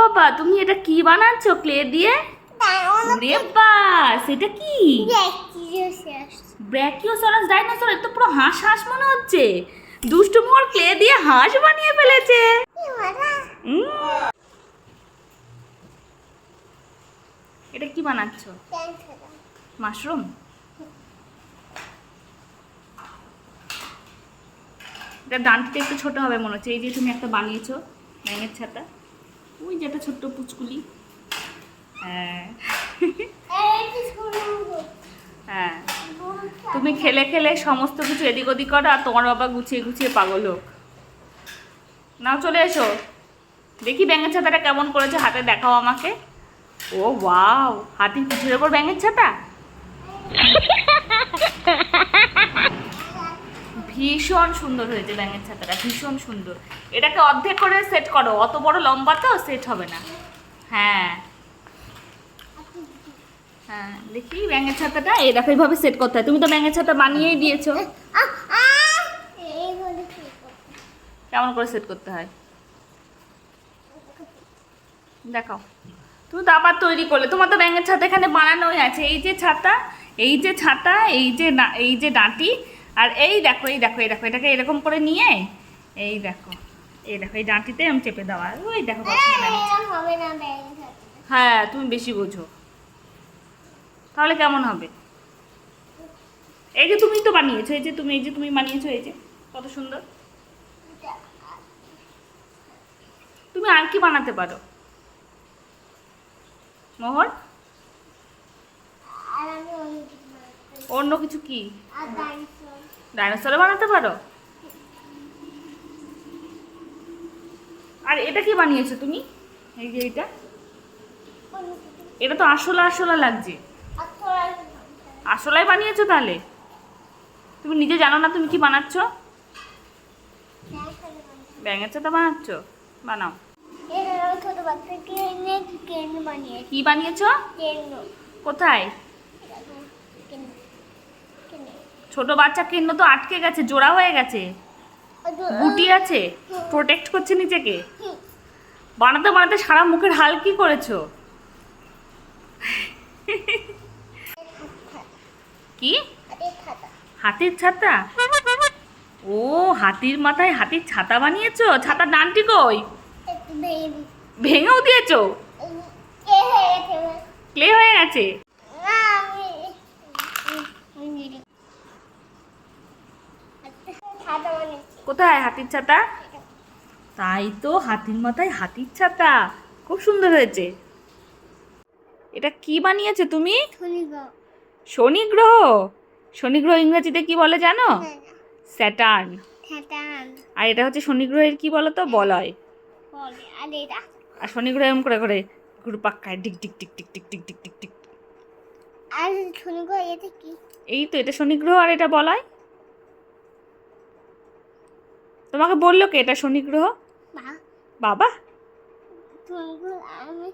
বাবা, তুমি এটা কি বানাচ্ছ ক্লে দিয়ে? বাস এটা কি? ব্র্যাকিওসারাস ডাইনোসর পুরো হাঁস হাঁস মনে হচ্ছে। দুষ্টু মোর ক্লে দিয়ে হাঁস বানিয়ে ফেলেছে। এটা কি বানাচ্ছ? মাশরুম? এটা ডানটিটা একটু ছোট হবে মনে হচ্ছে। এই যে তুমি একটা বানিয়েছো ব্যাঙের ছাতা। ওই যেটা ছোট্ট পুচকুলি। হ্যাঁ। হ্যাঁ। তুমি খেলে খেলে সমস্ত কিছু এদিক ওদিক করো আর তোমার বাবা গুছিয়ে গুছিয়ে পাগল হোক। নাও চলে এসো। দেখি ব্যাঙের ছাতাটা কেমন করেছে হাতে দেখাও আমাকে। ও ওয়াও হাতির পিঠের ওপর ব্যাঙের ছাতা? ভীষণ সুন্দর হয়েছে ব্যাঙের ছাতাটা ভীষণ সুন্দর। এটাকে অর্ধেক করে সেট করো। অত বড় লম্বা তো সেট হবে না। হ্যাঁ। হ্যাঁ দেখি ব্যাঙের ছাতাটা। দেখো, এইভাবে সেট করতে হয়। তুমি তো ব্যাঙের ছাতা বানিয়েই দিয়েছ। কেমন করে সেট করতে হয়? দেখাও। তুমি তো আবার তৈরি করলে। তোমার তো ব্যাঙের ছাতা এখানে বানানোই আছে। এই যে ছাতা, এই যে ছাতা, এই যে এই যে ডাঁটি, আর এই দেখো এই দেখো এই দেখো। এটাকে এরকম করে নিয়ে, এই দেখো। এই দেখো এই ডাঁটিতে আমি চেপে দেওয়া। ওই দেখো। হ্যাঁ তুমি বেশি বোঝো। তাহলে কেমন হবে? এই যে তুমি তো বানিয়েছো এই যে তুমি এই যে তুমি বানিয়েছো এই যে কত সুন্দর। তুমি আর কি বানাতে পারো? মোহর? অন্য কিছু কি? ডাইনোসরও বানাতে পারো? আর এটা কি বানিয়েছো তুমি? এই যে এটা। এটা তো আসলা আসলা লাগছে। আসলাই বানিয়েছো তাহলে? তুমি নিজে জানো না তুমি কি বানাচ্ছ? ব্যাঙের চাতা বানাচ্ছ? বানাও। কি বানিয়েছো? কোথায়? ছোট বাচ্চা কেন্ন তো আটকে গেছে, জোড়া হয়ে গেছে। গুটি আছে? প্রোটেক্ট করছে নিজেকে? বানাতে বানাতে সারা মুখের হাল কি করেছ? কি? হাতির ছাতা? ও হাতির মাথায় হাতির ছাতা বানিয়েছো? ছাতার ডানটি কই? ভেঙেও দিয়েছ? ক্লে হয়ে গেছে? কোথায় হাতির ছাতা? তাই তো হাতির মাথায় হাতির ছাতা। খুব সুন্দর হয়েছে। এটা কি বানিয়েছো তুমি? শনি গ্রহ শনি গ্রহ ইংরেজিতে কি বলে জানো? স্যাটার্ন। আর এটা হচ্ছে শনি গ্রহের কি বলো তো? বলয়। আর শনি গ্রহ এরম করে করে ঘুরপাক খায় ডিক ডিক ডিক ডিক ডিক ডিক ডিক ডিক ডিক আর শুনে গো এতে কি? এই তো এটা শনি গ্রহ আর এটা বলয়। তোমাকে বলল কে? এটা শনি গ্রহ? বাবা। আমি